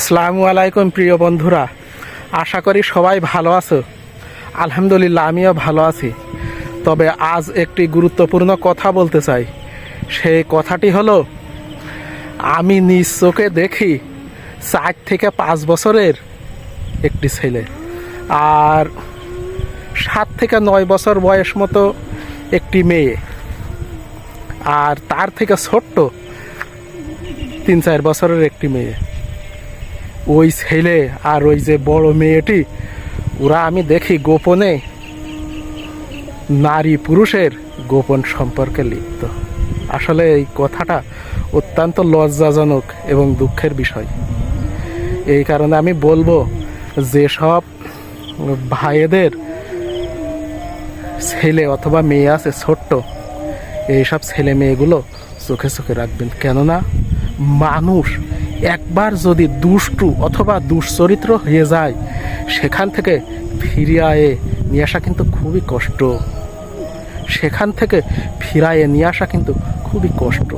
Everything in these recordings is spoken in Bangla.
আসসালামু আলাইকুম, প্রিয় বন্ধুরা। আশা করি সবাই ভালো আছো। আলহামদুলিল্লাহ, আমিও ভালো আছি। তবে আজ একটি গুরুত্বপূর্ণ কথা বলতে চাই। সেই কথাটি হলো, আমি নিজ চোখে দেখি চার থেকে পাঁচ বছরের একটি ছেলে। আর সাত থেকে নয় বছর বয়স মতো একটি মেয়ে। আর তার থেকে ছোট্ট তিন চার বছরের একটি মেয়ে। ওই ছেলে আর ওই যে বড় মেয়েটি, ওরা আমি দেখি গোপনে নারী পুরুষের গোপন সম্পর্কে লিপ্ত। আসলে এই কথাটা অত্যন্ত লজ্জাজনক এবং দুঃখের বিষয়। এই কারণে আমি বলব, যেসব ভাইয়েদের ছেলে অথবা মেয়ে আছে ছোট্ট, এইসব ছেলে মেয়েগুলো চোখে চোখে রাখবেন। কেননা মানুষ একবার যদি দুষ্টু অথবা দুশ্চরিত্র হয়ে যায়, সেখান থেকে ফিরিয়ে নিয়ে আসা কিন্তু খুবই কষ্ট। সেখান থেকে ফিরায়ে নিয়ে আসা কিন্তু খুবই কষ্ট।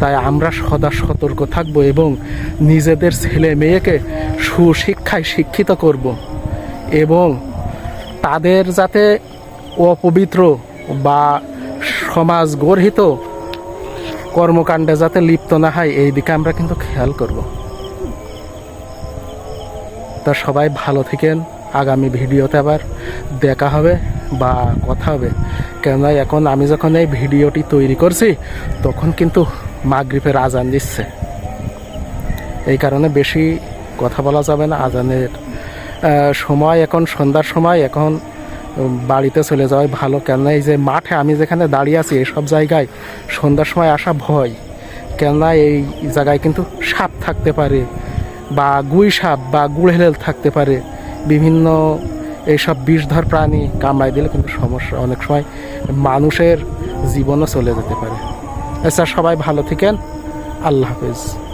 তাই আমরা সদা সতর্ক থাকব এবং নিজেদের ছেলে মেয়েকে সুশিক্ষায় শিক্ষিত করব এবং তাদের যাতে অপবিত্র বা সমাজ গর্হিত কর্মকাণ্ডে যাতে লিপ্ত না হয়, এই দিকে আমরা কিন্তু খেয়াল করব। তা সবাই ভালো থাকেন। আগামী ভিডিওতে আবার দেখা হবে বা কথা হবে। কেননা এখন আমি যখন এই ভিডিওটি তৈরি করছি, তখন কিন্তু মাগরিপের আজান দিচ্ছে। এই কারণে বেশি কথা বলা যাবে না। আজানের সময় এখন, সন্ধ্যার সময় এখন বাড়িতে চলে যাওয়াই ভালো। কেননা এই যে মাঠে আমি যেখানে দাঁড়িয়ে আছি, এসব জায়গায় সন্ধ্যার সময় আসা ভয়। কেননা এই জায়গায় কিন্তু সাপ থাকতে পারে, বা গুই সাপ, বা গুড়হেলেল থাকতে পারে। বিভিন্ন এইসব বিষধর প্রাণী কামড়াই দিলে কিন্তু সমস্যা, অনেক সময় মানুষের জীবনও চলে যেতে পারে। আচ্ছা সবাই ভালো থাকেন। আল্লাহ হাফেজ।